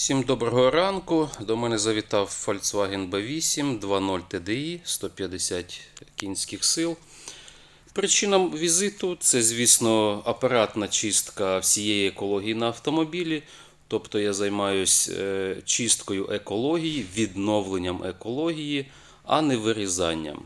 Всім доброго ранку. До мене завітав Volkswagen B8 2.0 TDI 150 кінських сил. Причина візиту це, звісно, апаратна чистка всієї екології на автомобілі. Тобто я займаюся чисткою екології, відновленням екології, а не вирізанням.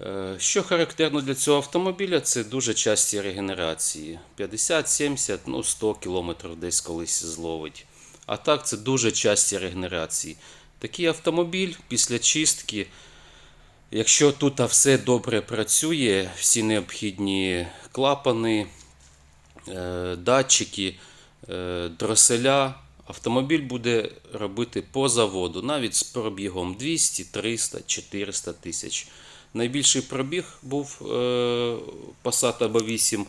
Е, Що характерно для цього автомобіля, це дуже часті регенерації. 50, 70, ну 100 км десь колись зловить. А так це дуже часті регенерації. Такий автомобіль після чистки, якщо тут все добре працює, всі необхідні клапани, е, датчики, е, дроселя, автомобіль буде робити по заводу, навіть з пробігом 200, 300, 400 тисяч. Найбільший пробіг був е, Passat AB8, е,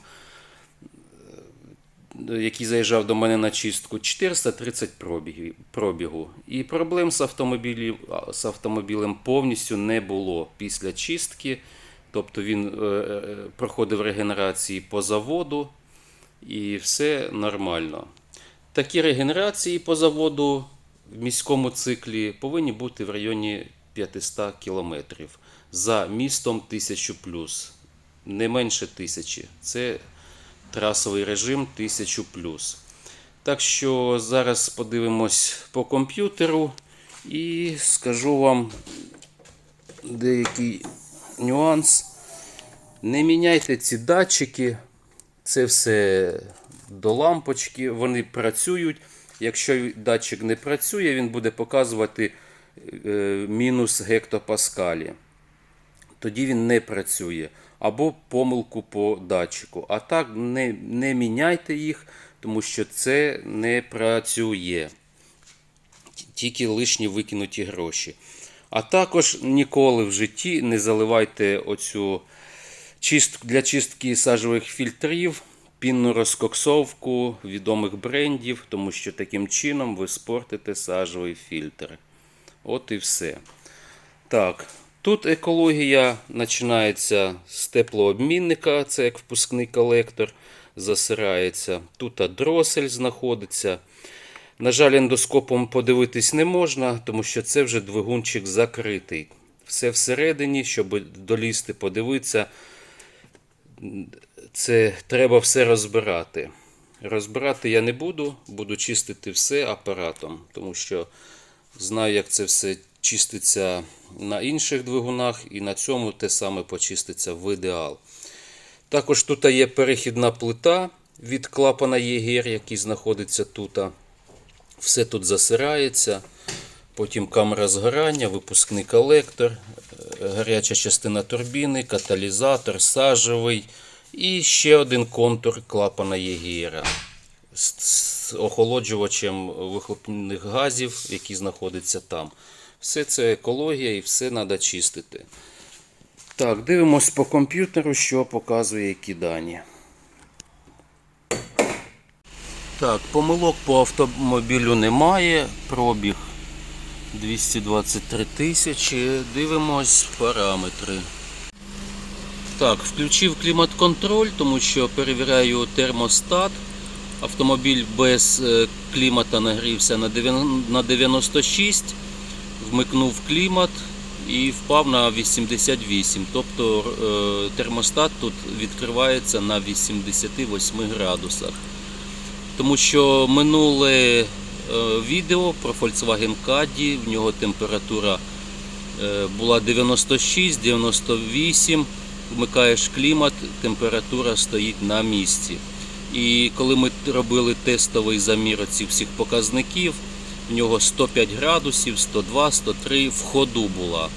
який заїжджав до мене на чистку, 430 пробігів, пробігу. І проблем з, автомобілів, з автомобілем повністю не було після чистки. Тобто він е, е, проходив регенерації по заводу і все нормально. Такі регенерації по заводу в міському циклі повинні бути в районі 500 кілометрів. За містом 1000 плюс. Не менше тисячі. Це трасовий режим 1000 плюс. Так що зараз подивимось по комп'ютеру і скажу вам деякий нюанс. Не міняйте ці датчики. Це все до лампочки. Вони працюють. Якщо датчик не працює, він буде показувати е, мінус гектопаскалі. Тоді він не працює. Або помилку по датчику. А так не, не міняйте їх, тому що це не працює. Тільки лишні викинуті гроші. А також ніколи в житті не заливайте оцю чистку для чистки сажових фільтрів, пінну розкоксовку відомих брендів, тому що таким чином ви спортите сажовий фільтр. От і все. Так, тут екологія починається з теплообмінника, це як впускний колектор, засирається. Тут дросель знаходиться. На жаль, ендоскопом подивитись не можна, тому що це вже двигунчик закритий. Все всередині, щоб долізти, подивитися, це треба все розбирати. Розбирати я не буду, буду чистити все апаратом, тому що знаю, як це все чиститься на інших двигунах, і на цьому те саме почиститься в ідеал. Також тут є перехідна плита від клапана ЄГР, який знаходиться тут. Все тут засирається. Потім камера згорання, випускний колектор, е, гаряча частина турбіни, каталізатор, сажевий і ще один контур клапана ЄГР з, охолоджувачем вихлопних газів, який знаходиться там. Все це екологія і все треба чистити. Так, дивимось по комп'ютеру, що показує які дані. Так, помилок по автомобілю немає. Пробіг 223 тисячі. Дивимось параметри. Так, включив клімат-контроль, тому що перевіряю термостат. Автомобіль без е, клімата нагрівся на 96, вмикнув клімат і впав на 88. Тобто е, термостат тут відкривається на 88 градусах. Тому що минуле е, відео про Volkswagen Caddy, в нього температура е, була 96, 98, вмикаєш клімат, температура стоїть на місці. І коли ми робили тестовий замір цих всіх показників, в нього 105 градусів, 102, 103 в ходу була.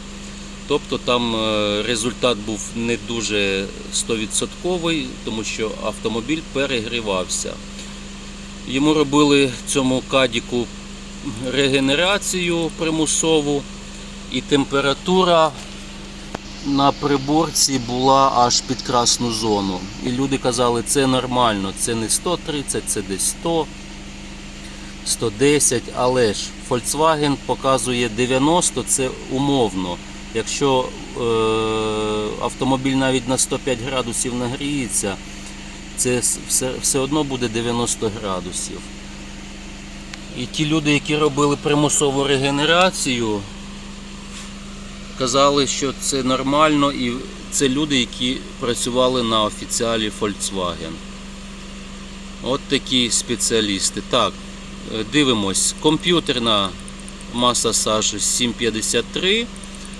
Тобто там е, результат був не дуже 100%, тому що автомобіль перегрівався. Йому робили цьому кадіку регенерацію примусову, і температура на приборці була аж під красну зону. І люди казали, це нормально, це не 130, це десь 100, 110, але ж Volkswagen показує 90, це умовно. Якщо е, автомобіль навіть на 105 градусів нагріється, це все, все одно буде 90 градусів. І ті люди, які робили примусову регенерацію, казали, що це нормально, і це люди, які працювали на офіціалі Volkswagen. От такі спеціалісти. Так, дивимось. Комп'ютерна маса сажі 7,53,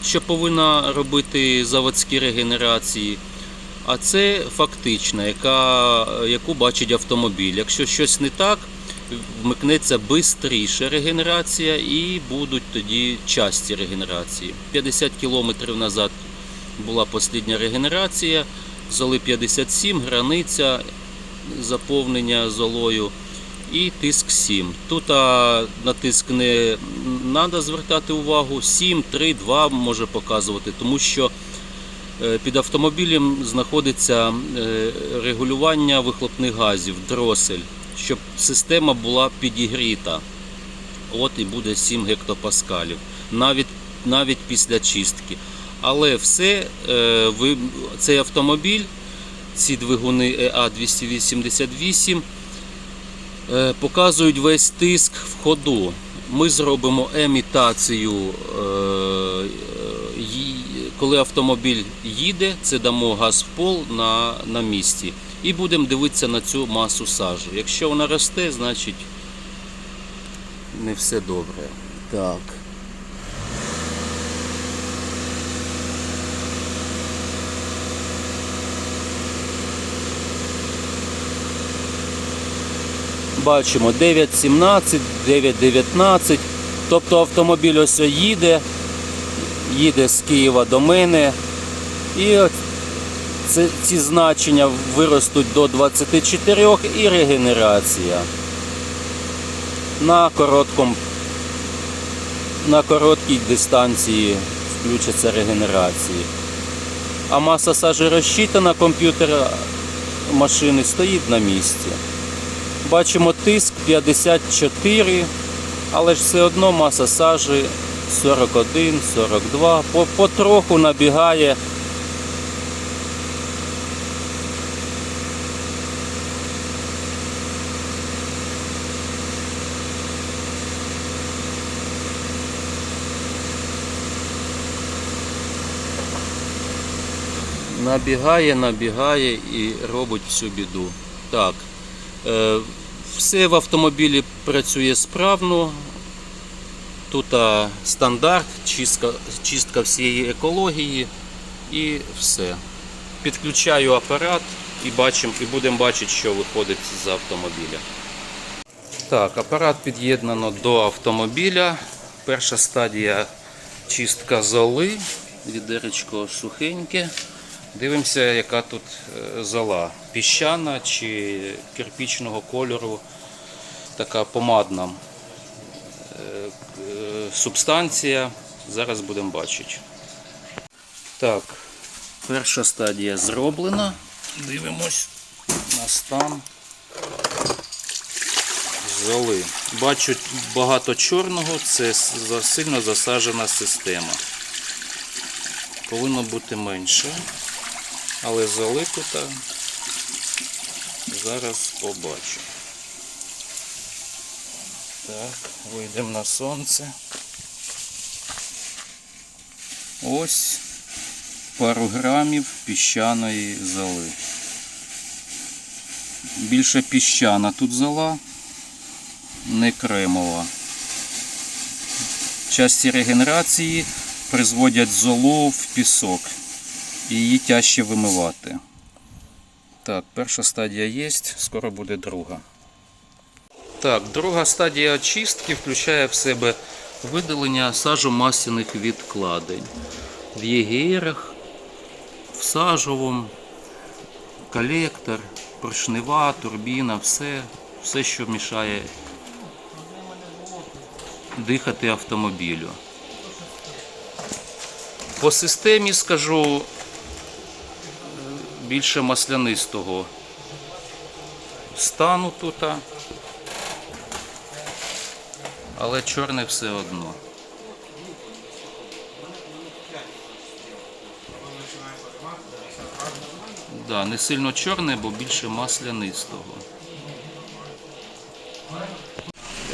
що повинна робити заводські регенерації. А це фактична, яка, яку бачить автомобіль. Якщо щось не так, вмикнеться швидше регенерація і будуть тоді часті регенерації. 50 км назад була остання регенерація, золи 57, границя заповнення золою і тиск 7. Тут а, на тиск не треба звертати увагу. 7, 3, 2 може показувати, тому що е, під автомобілем знаходиться е, регулювання вихлопних газів, дросель, щоб система була підігріта. От і буде 7 гектопаскалів, навіть, навіть після чистки. Але все, е, цей автомобіль, ці двигуни E EA288 е, показують весь тиск в ходу. Ми зробимо емітацію, е, е, коли автомобіль їде, це дамо газ в пол на, на місці. І будемо дивитися на цю масу сажі. Якщо вона росте, значить не все добре. Так. Бачимо 9.17, 9.19. Тобто автомобіль ось їде, їде з Києва до мене. І це, ці значення виростуть до 24 і регенерація. На короткому на короткій дистанції включаться регенерації. А маса сажі розчитана комп'ютера машини стоїть на місці. Бачимо тиск 54, але ж все одно маса сажі 41, 42. По, потроху набігає. Набігає, набігає і робить всю біду. Так. Все в автомобілі працює справно. Тут стандарт, чистка, чистка всієї екології і все. Підключаю апарат і, бачимо, і будемо бачити, що виходить з автомобіля. Так, апарат під'єднано до автомобіля. Перша стадія чистка золи. Відеречко сухеньке. Дивимося, яка тут е, зола. Піщана чи кирпічного кольору, така помадна е, е, субстанція. Зараз будемо бачити. Так, перша стадія зроблена. Дивимось на стан золи. Бачу багато чорного, це сильно засаджена система. Повинно бути менше. Але золи тут зараз побачу. Так, вийдемо на сонце. Ось пару грамів піщаної золи. Більше піщана тут зола, не кремова. Часті регенерації призводять золу в пісок і її тяжче вимивати. Так, перша стадія є, скоро буде друга. Так, друга стадія очистки включає в себе видалення сажомасляних відкладень. В єгерах, в сажовому, колектор, поршнева, турбіна, все, все, що мішає дихати автомобілю. По системі скажу більше маслянистого стану тут, але чорне все одно. Да, не сильно чорне, бо більше маслянистого.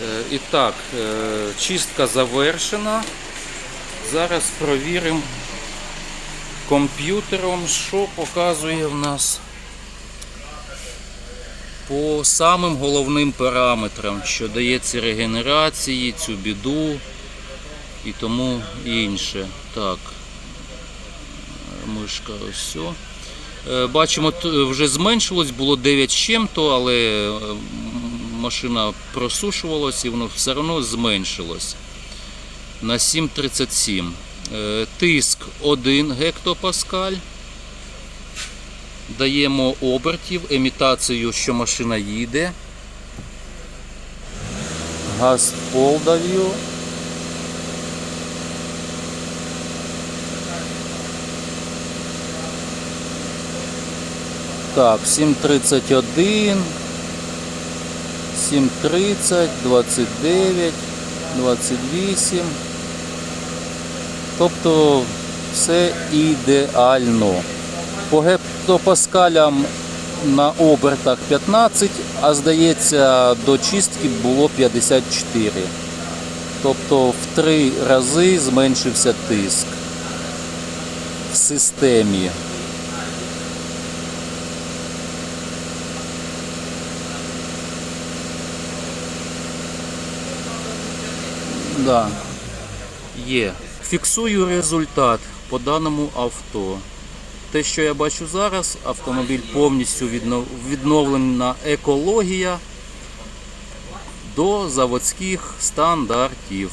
Е, І так, е, чистка завершена. Зараз провіримо комп'ютером, що показує в нас по самим головним параметрам, що дається регенерації, цю біду і тому інше. Так, мишка ось. сьо. Е, Бачимо, вже зменшилось, було 9 з чим-то, але е, машина просушувалась і воно все одно зменшилось на 7,37. Е, Тиск 1 гектопаскаль. Даємо обертів, емітацію, що машина їде. Газ в пол даю. Так, 7.31, 7.30, 29, 28. Тобто все ідеально. По гектопаскалям на обертах 15, а здається, до чистки було 54. Тобто в три рази зменшився тиск в системі. Да. Є. Фіксую результат по даному авто. Те, що я бачу зараз, автомобіль повністю відновлена екологія до заводських стандартів.